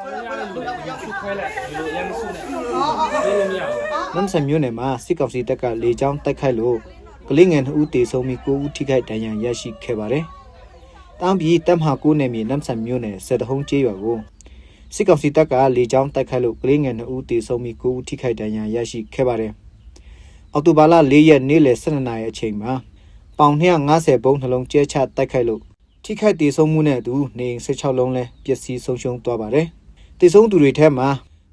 ခွဲလိုက်ဒီလိုရမ်းစုနေဘယ်လိုမရဘူးနမ်ဆန်မြို့နယ်မှာစစ်ကောင်စီတပ်ကလေကြောင်းတိုက်ခိုက်လို့ကလေးငယ်2ဦးတေဆုံးပြီး9ဦးထိခိုက်ဒဏ်ရာရရှိခဲ့ပါတယ်။တောင်ပြည်တပ်မဟာ9နယ်မြေနမ်ဆန်မြို့နယ်စစ်တဟုံးကျေးရွာကိုစစ်ကောင်စီတပ်ကလေကြောင်းတိုက်ခိုက်လို့ကလေးငယ်2ဦးတေဆုံးပြီး9ဦးထိခိုက်ဒဏ်ရာရရှိခဲ့ပါတယ်။အောက်တိုဘာလ4ရက်နေ့လယ်12နာရီအချိန်မှာပေါင်250ဘုံနှလုံးကျဲချတိုက်ခိုက်လို့ထိခိုက်တေဆုံးမှုနဲ့အတူနေအိမ်16လုံးလဲပျက်စီးဆုံးရှုံးသွားပါတယ်။ တေဆုံးသူတွေထဲမှာ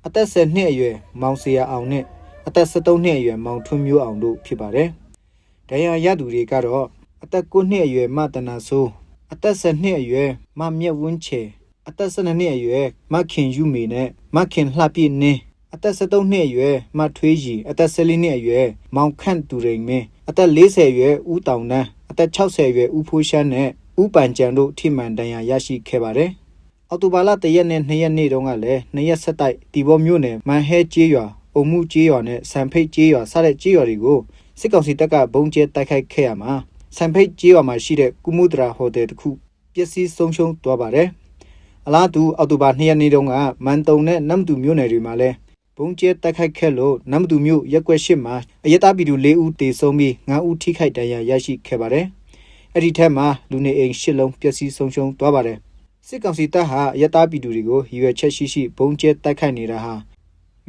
အသက်10နှစ်အရွယ်မောင်စရာအောင်နဲ့အသက်73နှစ်အရွယ်မောင်ထွန်းမျိုးအောင်တို့ဖြစ်ပါတယ်။ဒဏ်ရာရသူတွေကတော့အသက်9နှစ်အရွယ်မတနာဆိုးအသက်10နှစ်အရွယ်မမြက်ဝင်းချေအသက်12နှစ်အရွယ်မခင်ယူမီနဲ့မခင်လှပြည့်နင်းအသက်73နှစ်အရွယ်မထွေးကြီးအသက်14နှစ်အရွယ်မောင်ခန့်သူရိန်မင်းအသက်40အရွယ်ဦးတောင်တန်းအသက်60အရွယ်ဦးဖိုးရှမ်းနဲ့ဦးပန်ကြံတို့ထိမှန်ဒဏ်ရာရရှိခဲ့ပါတယ်။ အော်တိုဘာလတရက်နဲ့နှစ်ရက်နေ့တုန်းကလည်းနှစ်ရက်ဆက်တိုက်တီဘောမြို့နယ်မန်ဟဲကျေးရွာအုံမှုကျေးရွာနဲ့စံဖိတ်ကျေးရွာစတဲ့ကျေးရွာတွေကိုစစ်ကောင်စီတပ်ကဘုံကျဲတိုက်ခိုက်ခဲ့ရမှာစံဖိတ်ကျေးရွာမှာရှိတဲ့ကုမှုဒရာဟိုတယ်တစ်ခုပျက်စီးဆုံးရှုံးသွားပါတယ်။အလားတူအော်တိုဘာနှစ်ရက်နေ့တုန်းကမန်တုံနဲ့နမ်တူမြို့နယ်တွေမှာလည်းဘုံကျဲတိုက်ခိုက်ခဲ့လို့နမ်တူမြို့ရက်ကွက်ရှိမှာအယက်သားပြည်သူ၄ဦးတေဆုံးပြီး၅ဦးထိခိုက်ဒဏ်ရာရရှိခဲ့ပါတယ်။အဲ့ဒီထက်မှာလူနေအိမ်၈လုံးပျက်စီးဆုံးရှုံးသွားပါတယ်။ စစ်ကောင်စီတပ်ဟာရတားပြည်သူတွေကိုရည်ရွယ်ချက်ရှိရှိဘုံကျဲတိုက်ခိုက်နေတာဟာ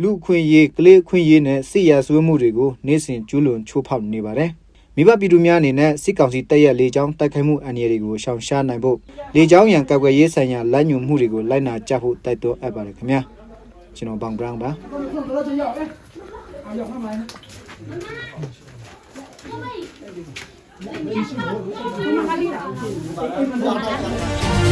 လူခွင့်ရေးကလေးခွင့်ရေးနဲ့စစ်ရာဇဝတ်မှုတွေကိုနေ့စဉ်ကျူးလွန်ချိုးဖောက်နေပါတယ်။မိဘပြည်သူများအနေနဲ့စစ်ကောင်စီတပ်ရဲ့လေကြောင်းတိုက်ခိုက်မှုအန္တရာယ်တွေကိုရှောင်ရှားနိုင်ဖို့လေကြောင်းရန်ကာကွယ်ရေးဆိုင်ရာလမ်းညွှန်မှုတွေကိုလိုက်နာကြဖို့တိုက်တွန်းအပ်ပါတယ်ခင်ဗျာ။ကျွန်တော်ဘောင်ဘရန်ပါ။မမ